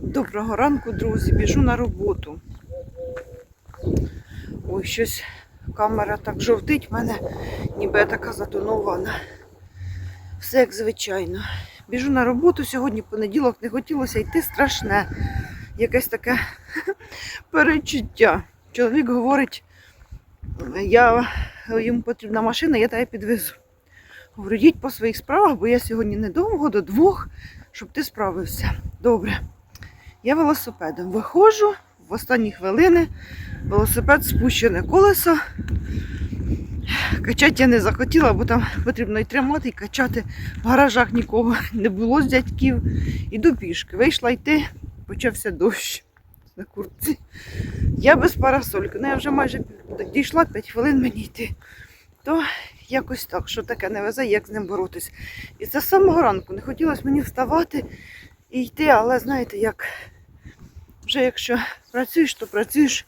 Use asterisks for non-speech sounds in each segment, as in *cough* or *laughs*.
Доброго ранку, друзі. Біжу на роботу. Ой, щось камера так жовтить в мене, ніби я така затонована. Все як звичайно. Біжу на роботу сьогодні понеділок, не хотілося йти страшне. Якесь таке *laughs* перечуття. Чоловік говорить, я, йому потрібна машина, я тебе підвезу. Говорю, їдь по своїх справах, бо я сьогодні недовго до двох, щоб ти справився. Добре. Я велосипедом виходжу в останні хвилини. Велосипед спущене колесо. Качати я не захотіла, бо там потрібно і тримати, і качати. В гаражах нікого не було з дядьків. Іду пішки. Вийшла йти, почався дощ на куртці. Я без парасольки. Ну я вже майже дійшла 5 хвилин мені йти. То якось так, що таке не везе, як з ним боротись. І це з самого ранку не хотілося мені вставати і йти, але знаєте, як вже якщо працюєш, то працюєш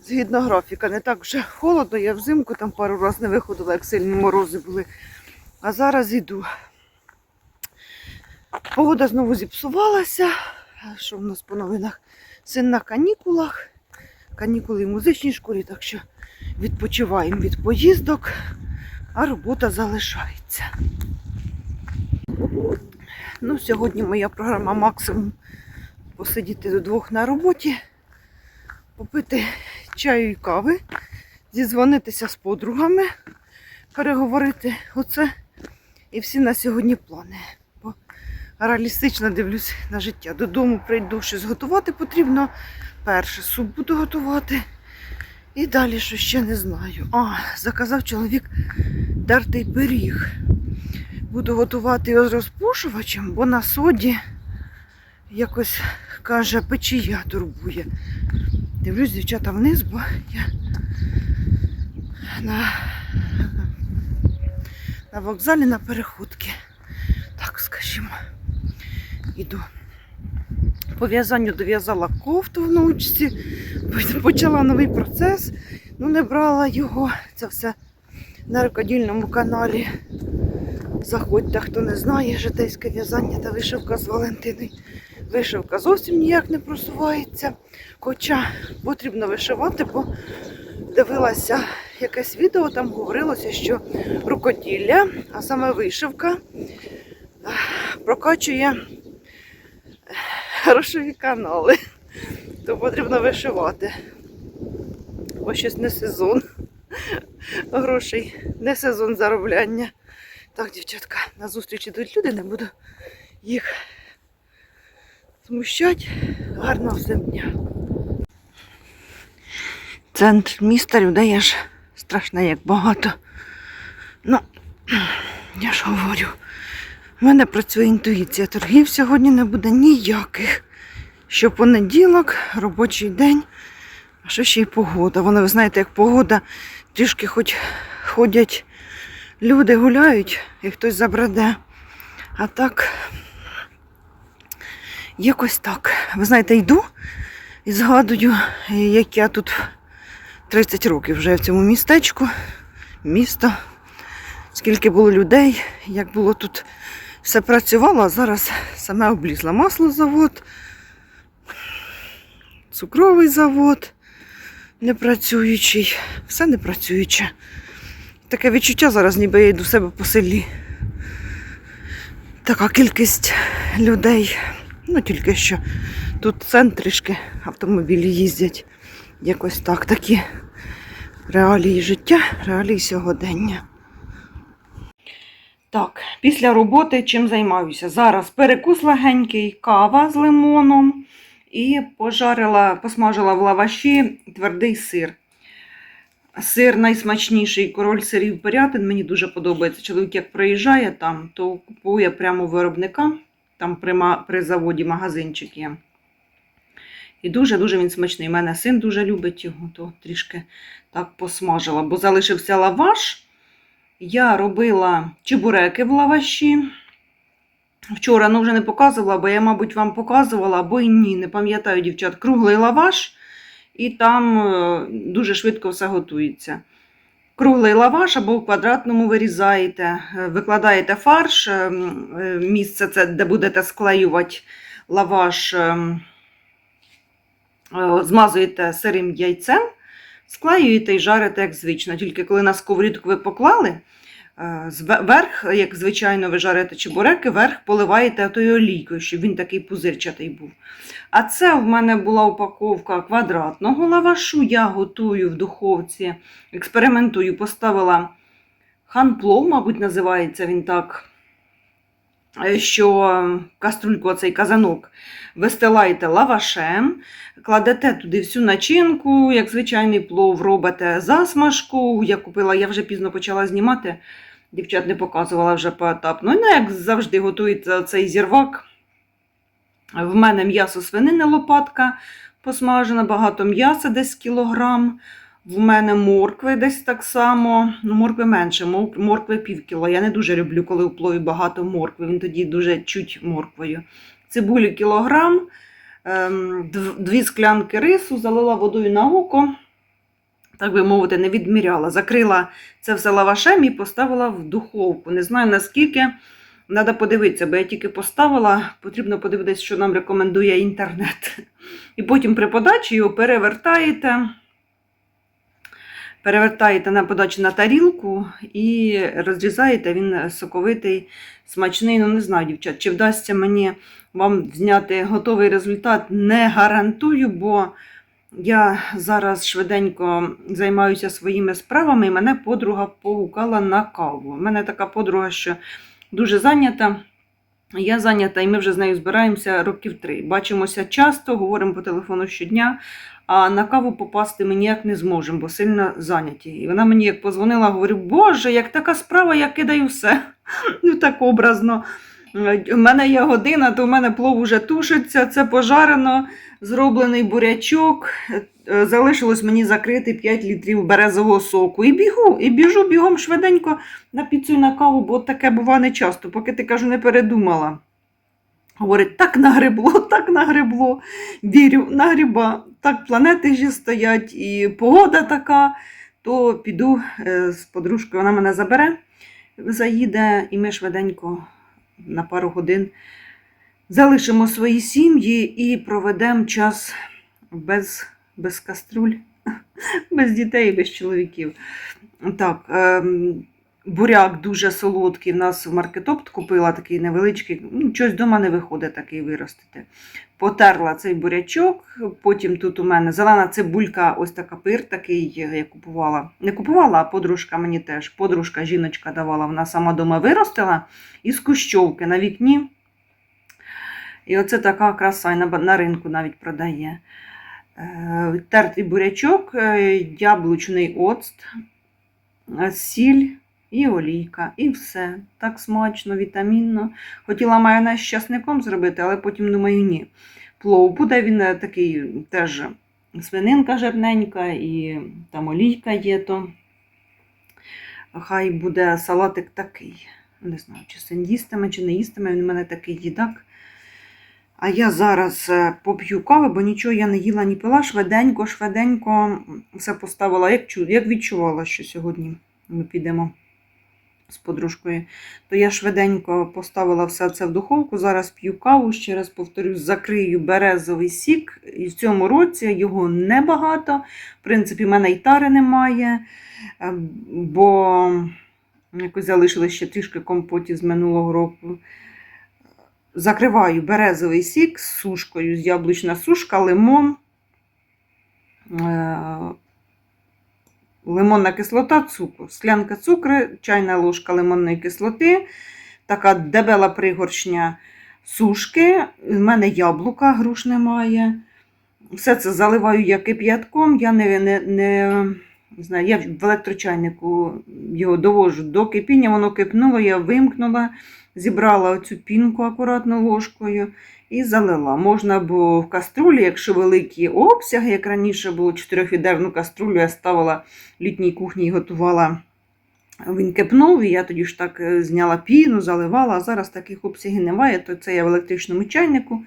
згідно графіка. Не так вже холодно, я взимку там пару разів не виходила, як сильні морози були. А зараз йду. Погода знову зіпсувалася. Що в нас по новинах? Син на канікулах. Канікули в музичній школі, так що відпочиваємо від поїздок, а робота залишається. Ну, сьогодні моя програма максимум посидіти до двох на роботі, попити чаю і кави, зізвонитися з подругами, переговорити оце і всі на сьогодні плани. Бо реалістично дивлюсь на життя. Додому прийду щось готувати потрібно. Перше суп буду готувати. І далі що ще не знаю. А, заказав чоловік тертий пиріг. Буду готувати його з розпушувачем, бо на соді якось каже, печія турбує. Дивлюсь, дівчата вниз, бо я на, на вокзалі на переходки. Так, скажімо, іду. По в'язанню дов'язала кофту в научці, почала новий процес, ну не брала його. Це все на рукодільному каналі. Заходьте, хто не знає, житейське в'язання та вишивка з Валентини. Вишивка зовсім ніяк не просувається. Хоча потрібно вишивати, бо дивилася якесь відео, там говорилося, що рукоділля, а саме вишивка, прокачує грошові канали. То потрібно вишивати. Бо щось не сезон. Грошей, не сезон заробляння. Так, дівчатка, на зустріч ідуть люди, не буду їх змущати. Гарного всім дня. Центр міста людей аж страшно як багато. Ну, я ж говорю, в мене працює інтуїція. Торгів сьогодні не буде ніяких. Що понеділок, робочий день, а що ще й погода. Вона, ви знаєте, як погода, трішки хоч ходять люди гуляють і хтось забраде. А так, якось так. Ви знаєте, йду і згадую, як я тут 30 років вже в цьому містечку, місто, скільки було людей, як було тут все працювало, а зараз саме облізла маслозавод, цукровий завод непрацюючий, все непрацююче. Таке відчуття зараз, ніби я йду в себе по селі. Така кількість людей. Ну, тільки що тут центришки автомобілі їздять. Якось так. Такі реалії життя, реалії сьогодення. Так, після роботи чим займаюся? Зараз перекус легенький, кава з лимоном і пожарила, посмажила в лаваші твердий сир. Сир найсмачніший король сирів Пирятин. Мені дуже подобається. Чоловік як приїжджає там, то купує прямо виробника. Там при, при заводі магазинчик є. І дуже-дуже він смачний. У мене син дуже любить його, то трішки так посмажила. Бо залишився лаваш. Я робила чебуреки в лаваші. Вчора ну вже не показувала, бо я, мабуть, вам показувала, або й ні. Не пам'ятаю, дівчат, круглий лаваш і там е, дуже швидко все готується. круглий лаваш або в квадратному вирізаєте, е, викладаєте фарш, е, місце це, де будете склеювати лаваш, е, м, е, змазуєте сирим яйцем, склеюєте і жарите, як звично. Тільки коли на сковорідку ви поклали, е, верх, як звичайно ви жарите чебуреки, верх поливаєте тою олійкою, щоб він такий пузирчатий був. А це в мене була упаковка квадратного лавашу. Я готую в духовці, експериментую, поставила ханплов, мабуть, називається він так. Що каструльку, оцей казанок, вистилаєте лавашем, кладете туди всю начинку, як звичайний плов, робите засмажку. Я купила, я вже пізно почала знімати, дівчат не показувала вже поетапно. Ну, як завжди готується цей зірвак. В мене м'ясо свинини лопатка посмажена, багато м'яса десь кілограм. В мене моркви десь так само. Ну, моркви менше, мор- моркви пів кіло. Я не дуже люблю, коли у плові багато моркви. Він тоді дуже чуть морквою. Цибулі кілограм, ем, дві склянки рису, залила водою на око. Так би мовити, не відміряла. Закрила це все лавашем і поставила в духовку. Не знаю наскільки. Треба подивитися, бо я тільки поставила, потрібно подивитися, що нам рекомендує інтернет. І потім при подачі його перевертаєте. Перевертаєте на подачу на тарілку і розрізаєте, він соковитий, смачний. Ну, не знаю, дівчат, чи вдасться мені вам зняти готовий результат, не гарантую, бо я зараз швиденько займаюся своїми справами, і мене подруга погукала на каву. У мене така подруга, що дуже зайнята. Я зайнята, і ми вже з нею збираємося років три. Бачимося часто, говоримо по телефону щодня, а на каву попасти ми ніяк не зможемо, бо сильно зайняті. І вона мені як позвонила, говорю, Боже, як така справа, я кидаю все. *laughs* Ну так образно. У мене є година, то в мене плов уже тушиться, це пожарено, зроблений бурячок. Е, Залишилось мені закрити 5 літрів березового соку. І бігу, і біжу бігом швиденько на піцу і на каву, бо таке бува не часто, поки ти кажу, не передумала. Говорить, так нагребло, *laughs* так нагребло. Вірю, нагріба. Так планети ж стоять, і погода така, то піду е, з подружкою, вона мене забере, заїде, і ми швиденько на пару годин залишимо свої сім'ї і проведемо час без, без каструль, *laughs* без дітей, без чоловіків. Так, ем, буряк дуже солодкий. В нас в маркетопт купила такий невеличкий, ну, щось вдома не виходить такий виростити. Потерла цей бурячок, потім тут у мене зелена цибулька, ось така пир такий, я купувала. Не купувала, а подружка мені теж. Подружка, жіночка давала, вона сама дома виростила із кущовки на вікні. І оце така краса, і на, ринку навіть продає. Е, Тертий бурячок, е, яблучний оцт, сіль і олійка. І все. Так смачно, вітамінно. Хотіла майонез з часником зробити, але потім думаю, ні. Плов буде він е, такий теж свининка жирненька, і там олійка є, то хай буде салатик такий. Не знаю, чи син їстиме, чи не їстиме, він у мене такий їдак. А я зараз е, поп'ю кави, бо нічого я не їла, ні пила. Швиденько, швиденько все поставила, як, як відчувала, що сьогодні ми підемо з подружкою. То я швиденько поставила все це в духовку. Зараз п'ю каву, ще раз повторюсь, закрию березовий сік. І в цьому році його небагато. В принципі, в мене і тари немає, е, бо якось залишилось ще трішки компотів з минулого року. Закриваю березовий сік з сушкою, з яблучна сушка, лимон, е, лимонна кислота, цукор. Склянка цукру, чайна ложка лимонної кислоти, така дебела пригоршня сушки. У мене яблука, груш немає. Все це заливаю я кип'ятком. Я не, не, не, не знаю, я в електрочайнику його довожу до кипіння, воно кипнуло, я вимкнула зібрала оцю пінку акуратно ложкою і залила. Можна було в каструлі, якщо великі обсяги, як раніше було чотирьохвідерну каструлю, я ставила в літній кухні і готувала. Він кипнув, і я тоді ж так е, зняла піну, заливала, а зараз таких обсягів немає, то це я в електричному чайнику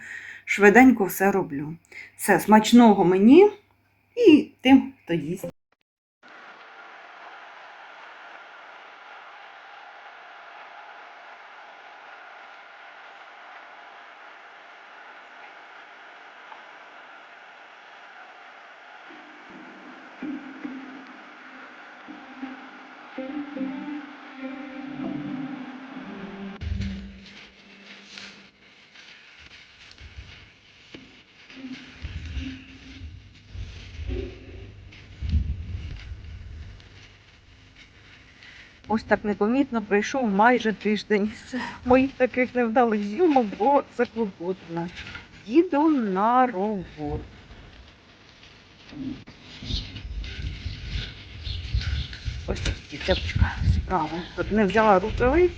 швиденько все роблю. Все, смачного мені і тим, хто їсть. Ось так непомітно пройшов майже тиждень. Моїх таких невдалих зйомок, це клопотно. Їду на роботу. Ось такі цепочка справа. Тут не взяла рукавиць.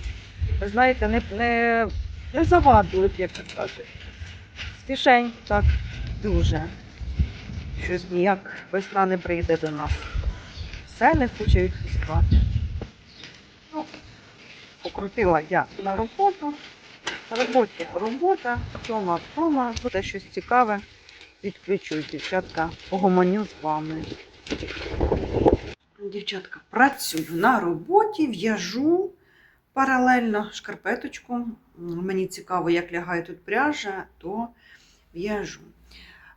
Ви знаєте, не, не, не завадили, як це кажуть. Стішень так дуже. Щось ніяк весна не прийде до нас. Все не хоче відпускати. Покрутила я на роботу. Роботі робота, вдома вдома. Буде щось цікаве. Відключусь, дівчатка, погомоню з вами. Дівчатка, працюю на роботі, в'яжу паралельно шкарпеточку. Мені цікаво, як лягає тут пряжа, то в'яжу.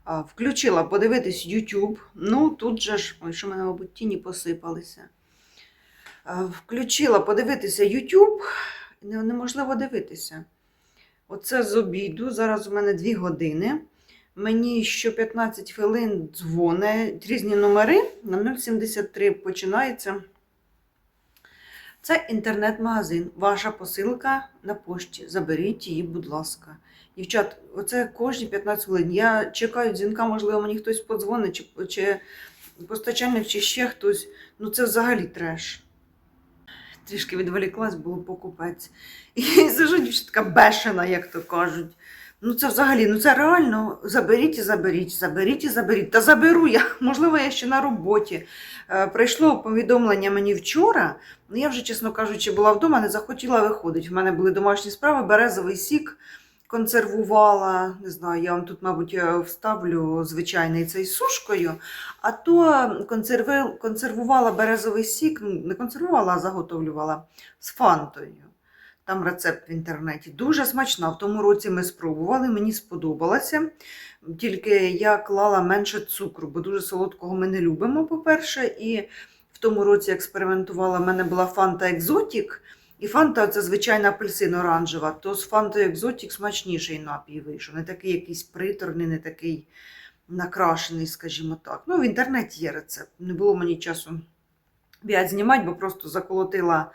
Включила подивитись YouTube. Ну, тут же ж, ой, що мене, мабуть, тіні посипалися. Включила подивитися YouTube. Неможливо дивитися. Оце з обіду. Зараз у мене 2 години. Мені що 15 хвилин дзвонить різні номери. На 073 починається. Це інтернет-магазин. Ваша посилка на пошті. Заберіть її, будь ласка. Дівчат, оце кожні 15 хвилин. Я чекаю дзвінка, можливо, мені хтось подзвонить, чи, чи постачальник, чи ще хтось. Ну це взагалі треш. Трішки відволіклась, було покупець. І *laughs* сижу дівчатка бешена, як то кажуть. Ну це взагалі, ну це реально заберіть і заберіть, заберіть і заберіть. Та заберу я, *laughs* можливо, я ще на роботі. Е, прийшло повідомлення мені вчора. Ну я вже, чесно кажучи, була вдома, не захотіла виходити. В мене були домашні справи, березовий сік консервувала. Не знаю, я вам тут, мабуть, е, вставлю звичайний цей сушкою. А то консервувала березовий сік, не консервувала, а заготовлювала з фантою. Там рецепт в інтернеті. Дуже смачна. В тому році ми спробували, мені сподобалося. Тільки я клала менше цукру, бо дуже солодкого ми не любимо, по-перше. І в тому році експериментувала. в мене була фанта екзотік. І фанта це звичайна апельсин оранжева. То з фантою екзотік смачніший напій вийшов. Не такий якийсь приторний, не такий накрашений, скажімо так. Ну, в інтернеті є рецепт. Не було мені часу б'ять знімати, бо просто заколотила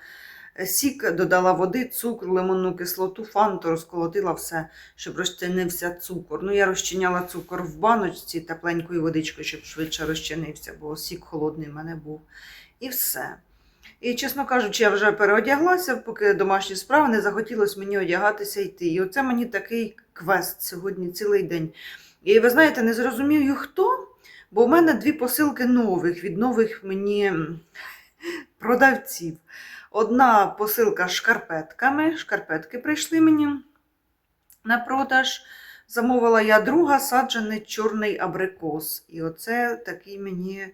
сік, додала води, цукру, лимонну кислоту, фанту, розколотила все, щоб розчинився цукор. Ну, я розчиняла цукор в баночці тепленькою водичкою, щоб швидше розчинився, бо сік холодний в мене був. І все. І, чесно кажучи, я вже переодяглася, поки домашні справи не захотілося мені одягатися йти. І оце мені такий квест сьогодні цілий день. І ви знаєте, не зрозумію хто, бо в мене дві посилки нових від нових мені продавців. Одна посилка з шкарпетками. Шкарпетки прийшли мені на продаж. Замовила я друга саджаний чорний абрикос. І оце такий мені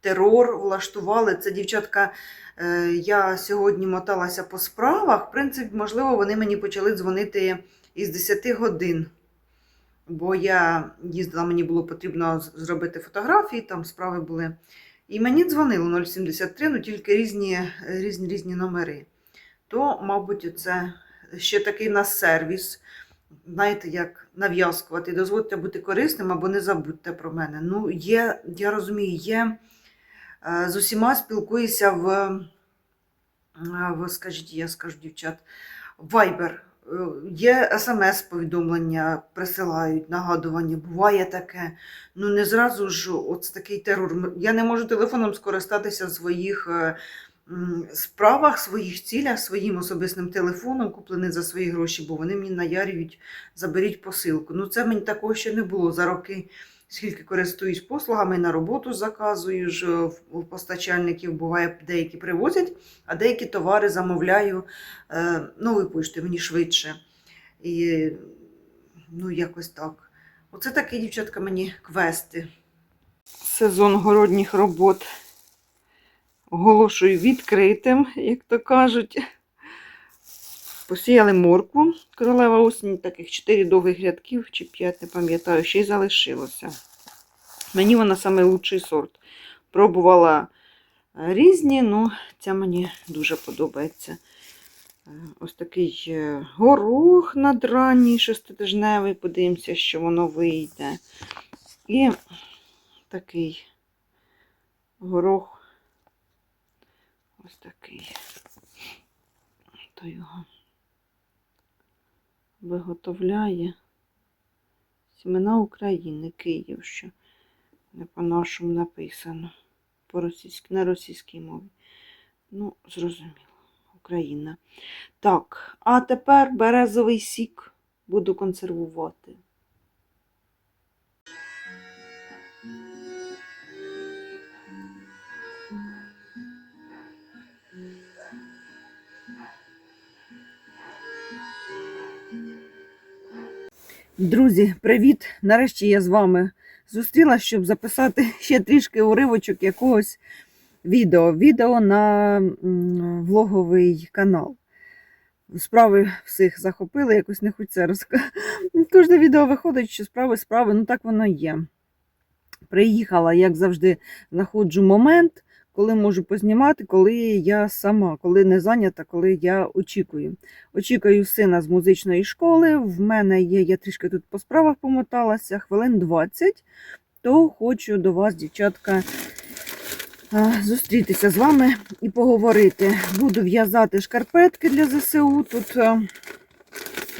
терор влаштували. Це дівчатка. е, Я сьогодні моталася по справах. В принципі, можливо, вони мені почали дзвонити із 10 годин. Бо я їздила, мені було потрібно зробити фотографії, там справи були. І мені дзвонило 073, ну тільки різні, різні, різні номери. То, мабуть, це ще такий в нас сервіс. Знаєте, як нав'язкувати. Дозвольте бути корисним або не забудьте про мене. Ну, є, я розумію, є з усіма спілкуюся в, е, в скажіть, я скажу, дівчат, Viber. Е, Є смс-повідомлення, присилають, нагадування, буває таке. Ну не зразу ж от такий терор. Я не можу телефоном скористатися в своїх е, справах, своїх цілях, своїм особистим телефоном, куплений за свої гроші, бо вони мені наярюють, заберіть посилку. Ну це мені такого ще не було за роки. Скільки користуюсь послугами, на роботу заказую е, в постачальників, буває, деякі привозять, а деякі товари замовляю е, новою поштою, мені швидше. І ну, якось так. Оце такі, дівчатка, мені квести. Сезон городніх робот оголошую відкритим, як то кажуть. Посіяли моркву, королева осінь, таких 4 довгих рядків чи 5, не пам'ятаю, ще й залишилося. Мені вона лучший сорт. Пробувала різні, але ця мені дуже подобається. Е, Ось такий е, горох надранній шеститижневий, подивимося, що воно вийде. І такий горох. Ось такий. хто його виготовляє. Сімена України, Київ, що не по-нашому написано. По російській, на російській мові. Ну, зрозуміло. Україна. Так, а тепер березовий сік буду консервувати. Друзі, привіт! Нарешті я з вами зустрілася, щоб записати *laughs* ще трішки уривочок якогось відео. Відео на влоговий канал. Справи всіх захопили, якось не хочеться розказати. *laughs* Кожне відео виходить, що справи справи, ну так воно є. Приїхала, як завжди, знаходжу момент, коли можу познімати, коли я сама, коли не зайнята, коли я очікую. Очікую сина з музичної школи. В мене є, я трішки тут по справах помоталася, хвилин 20, то хочу до вас, дівчатка, зустрітися з вами і поговорити. Буду в'язати шкарпетки для ЗСУ тут, е,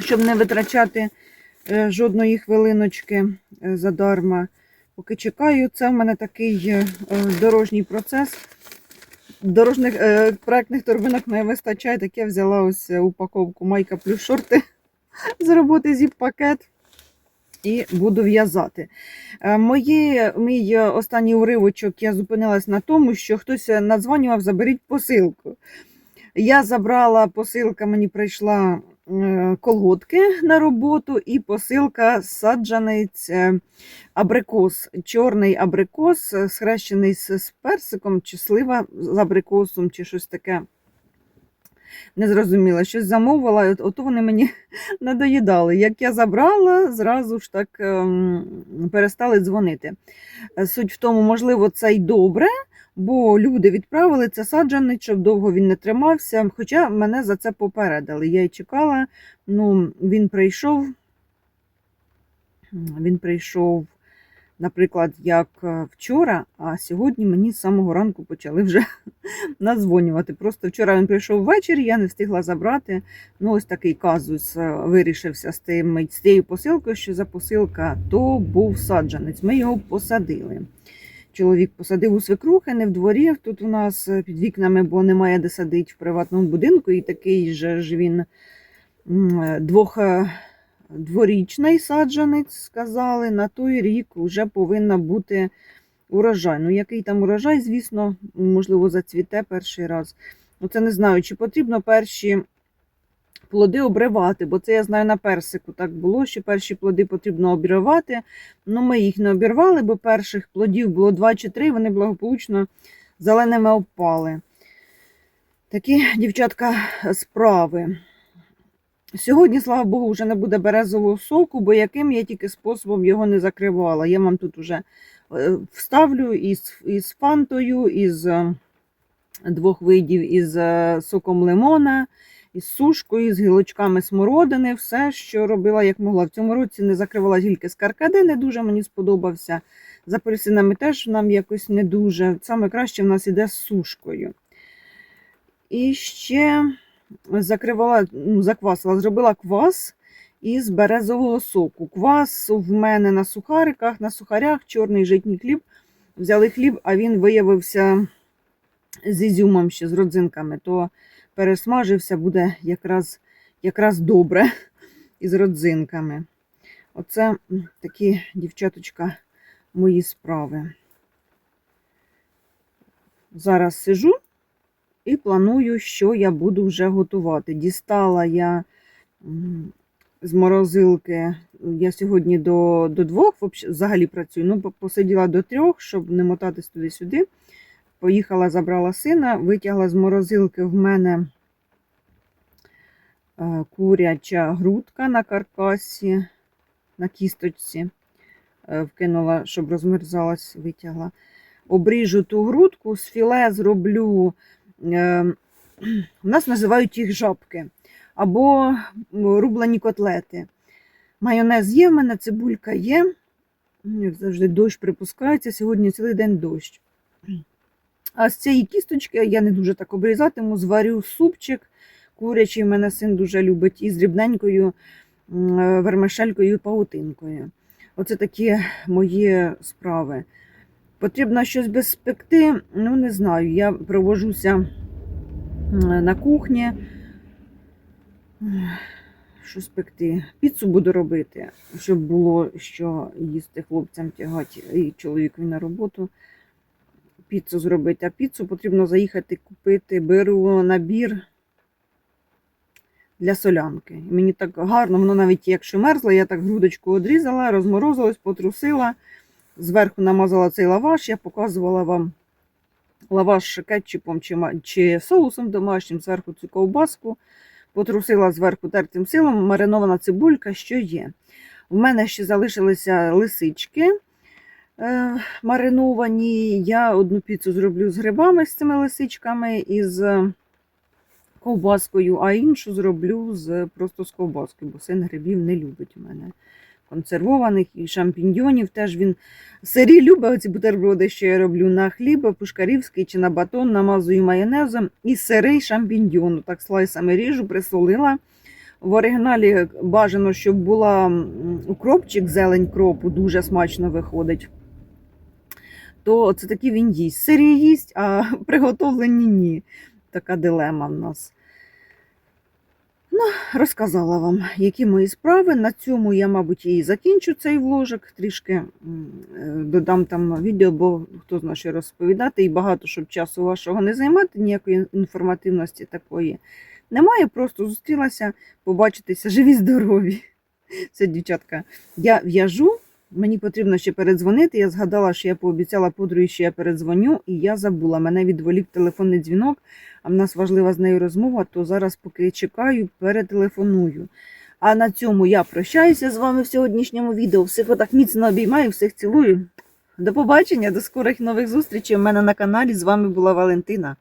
щоб не витрачати е, жодної хвилиночки е, задарма. Поки чекаю, це в мене такий е, е, дорожній процес. Дорожних е, проектних торбинок не вистачає, так я взяла ось упаковку майка плюс шорти з роботи зіп-пакет і буду в'язати. Мої, мій останній уривочок я зупинилась на тому, що хтось надзвонював, заберіть посилку. Я забрала посилка, мені прийшла колготки на роботу, і посилка саджанець е, абрикос, чорний абрикос, е, схрещений з, персиком, чи слива з абрикосом, чи щось таке. Не зрозуміла, щось замовила, ото вони мені *laughs* надоїдали. Як я забрала, зразу ж так ем, перестали дзвонити. Е, Суть в тому, можливо, це й добре, бо люди відправили це саджаний, щоб довго він не тримався. Хоча мене за це попередили. Я й чекала. Ну, він прийшов. Він прийшов, наприклад, як е, вчора, а сьогодні мені з самого ранку почали вже *laughs* надзвонювати. Просто вчора він прийшов ввечері, я не встигла забрати. Ну, ось такий казус е, вирішився з, тим, з тією посилкою, що за посилка, то був саджанець. Ми його посадили. Чоловік посадив у свекрухи, не в дворі. Тут у нас е, під вікнами, бо немає де садити в приватному будинку, і такий же ж він е, двох. е, саджанець, сказали, на той рік вже повинна бути урожай. Ну, який там урожай, звісно, можливо, зацвіте перший раз. Ну, це не знаю, чи потрібно перші плоди обривати, бо це я знаю на персику так було, що перші плоди потрібно обірвати. Ну, ми їх не обірвали, бо перших плодів було 2 чи 3, вони благополучно зеленими опали. Такі, дівчатка, справи. Сьогодні, слава Богу, вже не буде березового соку, бо яким я тільки способом його не закривала. Я вам тут вже е, вставлю із, із фантою, із е, двох видів, із е, соком лимона, із сушкою, з гілочками смородини, все, що робила, як могла. В цьому році не закривала тільки з каркади, не дуже мені сподобався. За апельсинами теж нам якось не дуже. Саме краще в нас іде з сушкою. І ще закривала, ну, заквасила, зробила квас із березового соку. Квас в мене на сухариках, на сухарях, чорний житній хліб. Взяли хліб, а він виявився з ізюмом ще з родзинками, то пересмажився, буде якраз, якраз добре *laughs* із родзинками. Оце такі, дівчаточка, мої справи. Зараз сижу і планую, що я буду вже готувати. Дістала я з морозилки. Я сьогодні до, до двох взагалі працюю. Ну, посиділа до трьох, щоб не мотатись туди-сюди. Поїхала, забрала сина, витягла з морозилки в мене е, куряча грудка на каркасі, на кісточці. Е, Вкинула, щоб розмерзалась, витягла. Обріжу ту грудку, з філе зроблю. Е, у нас називають їх жабки або рублені котлети. Майонез є в мене, цибулька є. Завжди, дощ припускається. Сьогодні цілий день дощ. А з цієї кісточки я не дуже так обрізатиму, зварю супчик, курячий мене син дуже любить, і з дрібненькою е, вермишелькою і паутинкою. Оце такі мої справи. Потрібно щось безпекти, ну не знаю. Я провожуся на кухні. Що спекти? Піцу буду робити, щоб було що їсти хлопцям тягати і чоловікові на роботу. Піцу зробити. А піцу потрібно заїхати купити. Беру набір для солянки. І Мені так гарно, воно навіть якщо мерзло, я так грудочку одрізала, розморозилась, потрусила, зверху намазала цей лаваш, я показувала вам лаваш кетчупом чи, чи соусом домашнім, зверху цю ковбаску, потрусила зверху тертим силом, маринована цибулька, що є. В мене ще залишилися лисички мариновані. Я одну піцу зроблю з грибами з цими лисичками і з ковбаскою, а іншу зроблю з, просто з ковбаскою, бо син грибів не любить у мене. Консервованих і шампіньйонів теж він сирі любить оці бутерброди, що я роблю на хліб, пушкарівський чи на батон, намазую майонезом і сирий шампіньйон. Так слайсами ріжу, присолила. В оригіналі бажано, щоб була укропчик, зелень кропу, дуже смачно виходить. То це такий він їсть. Сирі їсть, а *laughs* приготовлені ні. Така дилема в нас. Ну, розказала вам, які мої справи. На цьому я, мабуть, і закінчу цей вложик. Трішки е, додам там відео, бо хто знає, що розповідати, і багато, щоб часу вашого не займати, ніякої інформативності такої немає. Просто зустрілася побачитися живі, здорові. Це, дівчатка, я в'яжу. Мені потрібно ще передзвонити. Я згадала, що я пообіцяла подругі, що я передзвоню, і я забула. Мене відволік телефонний дзвінок, а в нас важлива з нею розмова, то зараз, поки чекаю, перетелефоную. А на цьому я прощаюся з вами в сьогоднішньому відео. Всіх отак міцно обіймаю, всіх цілую. До побачення, до скорих нових зустрічей у мене на каналі. З вами була Валентина.